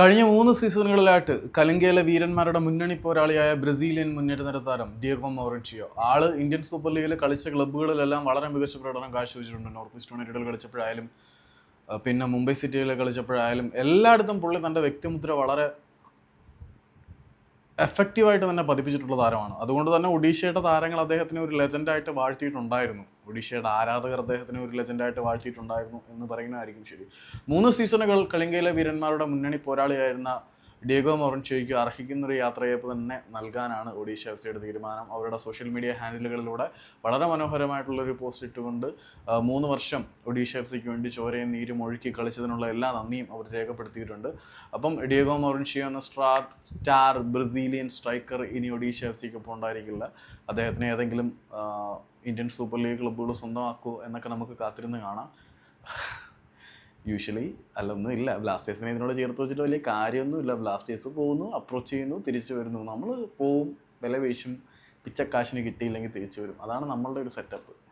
കഴിഞ്ഞ മൂന്ന് സീസണുകളിലായിട്ട് കലങ്കയിലെ വീരന്മാരുടെ മുന്നണി പോരാളിയായ ബ്രസീലിയൻ മുന്നേറ്റ താരം ഡിയഗോ മൗറൻഷിയോ. ആൾ ഇന്ത്യൻ സൂപ്പർ ലീഗിൽ കളിച്ച ക്ലബ്ബുകളിലെല്ലാം വളരെ മികച്ച പ്രകടനം കാഴ്ചവെച്ചിട്ടുണ്ട്. നോർത്ത് ഈസ്റ്റ് യുണൈറ്റഡിൽ കളിച്ചപ്പോഴായാലും പിന്നെ മുംബൈ സിറ്റിയിൽ കളിച്ചപ്പോഴായാലും എല്ലായിടത്തും പുള്ളി തന്റെ വ്യക്തിമുദ്ര വളരെ എഫക്റ്റീവായിട്ട് തന്നെ പതിപ്പിച്ചിട്ടുള്ള താരമാണ്. അതുകൊണ്ട് തന്നെ ഒഡീഷയുടെ താരങ്ങൾ അദ്ദേഹത്തിന് ഒരു ലെജൻഡായിട്ട് വാഴ്ത്തിയിട്ടുണ്ടായിരുന്നു. ഒഡീഷയുടെ ആരാധകർ അദ്ദേഹത്തിന് ഒരു ലെജൻഡായിട്ട് വാഴ്ത്തിയിട്ടുണ്ടായിരുന്നു എന്ന് പറയുന്നതായിരിക്കും ശരി. മൂന്ന് സീസണുകൾ കലിംഗയിലെ വീരന്മാരുടെ മുന്നണി പോരാളിയായിരുന്ന ഡിയേഗോ മൊറൻചോയ്ക്ക് അർഹിക്കുന്ന ഒരു യാത്രയപ്പ് തന്നെ നൽകാനാണ് ഒഡീഷ എഫ് സിയുടെ തീരുമാനം. അവരുടെ സോഷ്യൽ മീഡിയ ഹാൻഡിലുകളിലൂടെ വളരെ മനോഹരമായിട്ടുള്ളൊരു പോസ്റ്റ് ഇട്ടുകൊണ്ട് മൂന്ന് വർഷം ഒഡീഷ എഫ് സിക്ക് വേണ്ടി ചോരയും നീരും ഒഴുക്കി കളിച്ചതിനുള്ള എല്ലാ നന്ദിയും അവർ രേഖപ്പെടുത്തിയിട്ടുണ്ട്. അപ്പം ഡിയഗോ മൊറൻഷിയോ എന്ന സ്റ്റാർ സ്റ്റാർ ബ്രസീലിയൻ സ്ട്രൈക്കർ ഇനി ഒഡീഷ എഫ് സിക്ക് ഒപ്പം അദ്ദേഹത്തിന് ഏതെങ്കിലും ഇന്ത്യൻ സൂപ്പർ ലീഗ് ക്ലബ്ബുകൾ സ്വന്തമാക്കുമോ എന്നൊക്കെ നമുക്ക് കാത്തിരുന്ന് കാണാം. യൂഷ്വലി അല്ലൊന്നും ഇല്ല. ബ്ലാസ്റ്റേഴ്സിനെ ഇതിനോട് ചേർത്ത് വെച്ചിട്ട് വലിയ കാര്യമൊന്നുമില്ല. ബ്ലാസ്റ്റേഴ്സ് പോകുന്നു അപ്രോച്ച് ചെയ്യുന്നു തിരിച്ചു വരുന്നു. നമ്മൾ പോവും വില വീശും പിച്ചക്കാശിന് കിട്ടിയില്ലെങ്കിൽ തിരിച്ചു വരും. അതാണ് നമ്മളുടെ ഒരു സെറ്റപ്പ്